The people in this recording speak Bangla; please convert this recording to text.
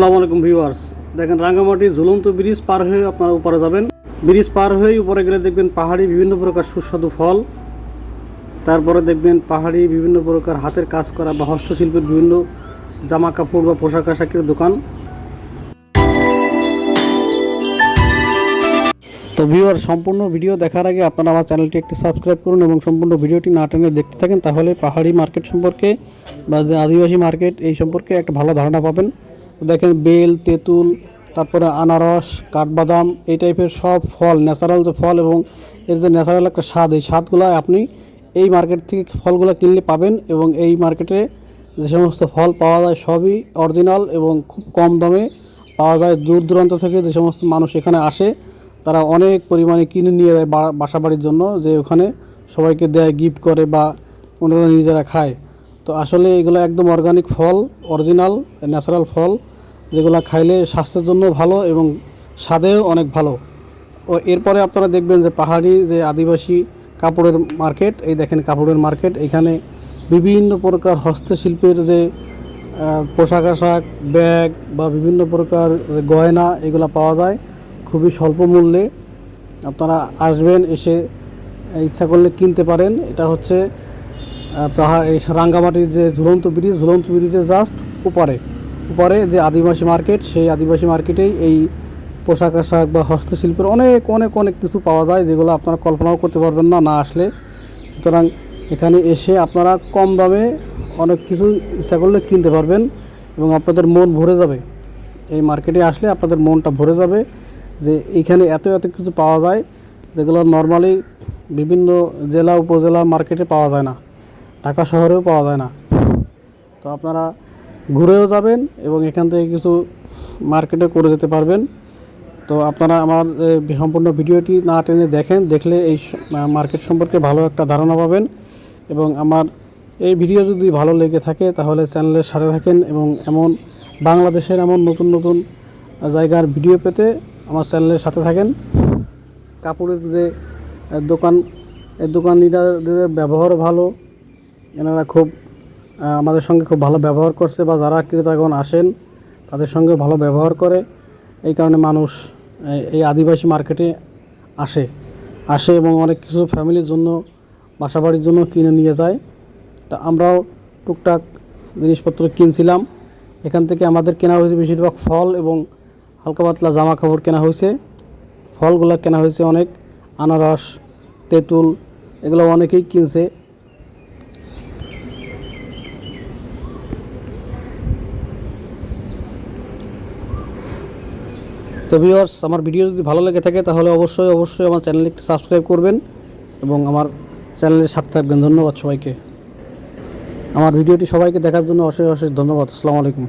আসসালামু আলাইকুম ভিউয়ার্স। দেখেন রাঙ্গামাটি ঝুলন্ত ব্রিজ পার হয়ে আপনারা উপরে যাবেন। ব্রিজ পার হয়ে উপরে গেলে দেখবেন পাহাড়ি বিভিন্ন প্রকার সুস্বাদু ফল। তারপরে দেখবেন পাহাড়ি বিভিন্ন প্রকার হাতের কাজ করা বা হস্তশিল্পের বিভিন্ন জামা কাপড় বা পোশাক আশাকের দোকান। তো ভিউয়ার সম্পূর্ণ ভিডিও দেখার আগে আপনারা আমার চ্যানেলটি একটি সাবস্ক্রাইব করুন এবং সম্পূর্ণ ভিডিওটি না টেনে দেখতে থাকেন, তাহলে পাহাড়ি মার্কেট সম্পর্কে বা যে আদিবাসী মার্কেট, এই সম্পর্কে একটা ভালো ধারণা পাবেন। দেখেন বেল, তেঁতুল, তারপরে আনারস, কাঠবাদাম, এই টাইপের সব ফল ন্যাচারাল যে ফল এবং এর যে ন্যাচারাল একটা স্বাদ, এই স্বাদগুলো আপনি এই মার্কেট থেকে ফলগুলো কিনলে পাবেন এবং এই মার্কেটে যে সমস্ত ফল পাওয়া যায় সবই অরিজিনাল এবং খুব কম দামে পাওয়া যায়। দূর দূরান্ত থেকে যে সমস্ত মানুষ এখানে আসে, তারা অনেক পরিমাণে কিনে নিয়ে যায় বাসা বাড়ির জন্য যে ওখানে সবাইকে দেয় গিফট করে বা ওনারা নিজেরা খায়। তো আসলে এগুলো একদম অর্গানিক ফল অরিজিনাল ন্যাচারাল ফল। যেগুলো খাইলে স্বাস্থ্যের জন্য ভালো এবং স্বাদেও অনেক ভালো। ও এরপরে আপনারা দেখবেন যে পাহাড়ি যে আদিবাসী কাপড়ের মার্কেট, এই দেখেন কাপড়ের মার্কেট, এখানে বিভিন্ন প্রকার হস্তশিল্পের যে পোশাক আশাক, ব্যাগ বা বিভিন্ন প্রকার গয়না এগুলো পাওয়া যায় খুবই স্বল্প মূল্যে। আপনারা আসবেন, এসে ইচ্ছা করলে কিনতে পারেন। এটা হচ্ছে পাহাড় রাঙ্গামাটির যে ঝুলন্ত ব্রিজ, ঝুলন্ত ব্রিজের জাস্ট উপরে। উপরে যে আদিবাসী মার্কেট, সেই আদিবাসী মার্কেটেই এই পোশাক আশাক বা হস্তশিল্পের অনেক অনেক অনেক কিছু পাওয়া যায় যেগুলো আপনারা কল্পনাও করতে পারবেন না না আসলে। সুতরাং এখানে এসে আপনারা কম দামে অনেক কিছু ইচ্ছা করলে কিনতে পারবেন এবং আপনাদের মন ভরে যাবে। এই মার্কেটে আসলে আপনাদের মনটা ভরে যাবে যে এইখানে এত এত কিছু পাওয়া যায় যেগুলো নর্মালি বিভিন্ন জেলা, উপজেলা মার্কেটে পাওয়া যায় না, ঢাকা শহরেও পাওয়া যায় না। তো আপনারা ঘুরেও যাবেন এবং এখান থেকে কিছু মার্কেটে করে যেতে পারবেন। তো আপনারা আমার সম্পূর্ণ ভিডিওটি না টেনে দেখেন, দেখলে এই মার্কেট সম্পর্কে ভালো একটা ধারণা পাবেন। এবং আমার এই ভিডিও যদি ভালো লেগে থাকে, তাহলে চ্যানেলের সাথে থাকেন এবং এমন বাংলাদেশের এমন নতুন নতুন জায়গার ভিডিও পেতে আমার চ্যানেলের সাথে থাকেন। কাপড়ের যে দোকান এই দোকানিদের ব্যবহারও ভালো। এনারা খুব আমাদের সঙ্গে খুব ভালো ব্যবহার করছে বা যারা ক্রেতাগণ আসেন, তাদের সঙ্গে ভালো ব্যবহার করে। এই কারণে মানুষ এই- আদিবাসী মার্কেটে আসে। আসে এবং অনেক কিছু ফ্যামিলির জন্য, বাসা বাড়ির জন্য কিনে নিয়ে যায়। তা আমরাও টুকটাক জিনিসপত্র কিনছিলাম। এখান থেকে আমাদের কেনা হয়েছে বেশিরভাগ ফল এবং হালকা পাতলা জামা কাপড় কেনা হয়েছে। ফলগুলো কেনা হয়েছে অনেক। আনারস, তেঁতুল এগুলো অনেকেই কিনছে। তো ভিউয়ার্স আমার ভিডিও যদি ভালো লেগে থাকে, তাহলে অবশ্যই অবশ্যই আমার চ্যানেল একটি সাবস্ক্রাইব করবেন এবং আমার চ্যানেলের সাথে থাকবেন। ধন্যবাদ সবাইকে। আমার ভিডিওটি সবাইকে দেখার জন্য অশেষ অশেষ ধন্যবাদ। আসসালামু আলাইকুম।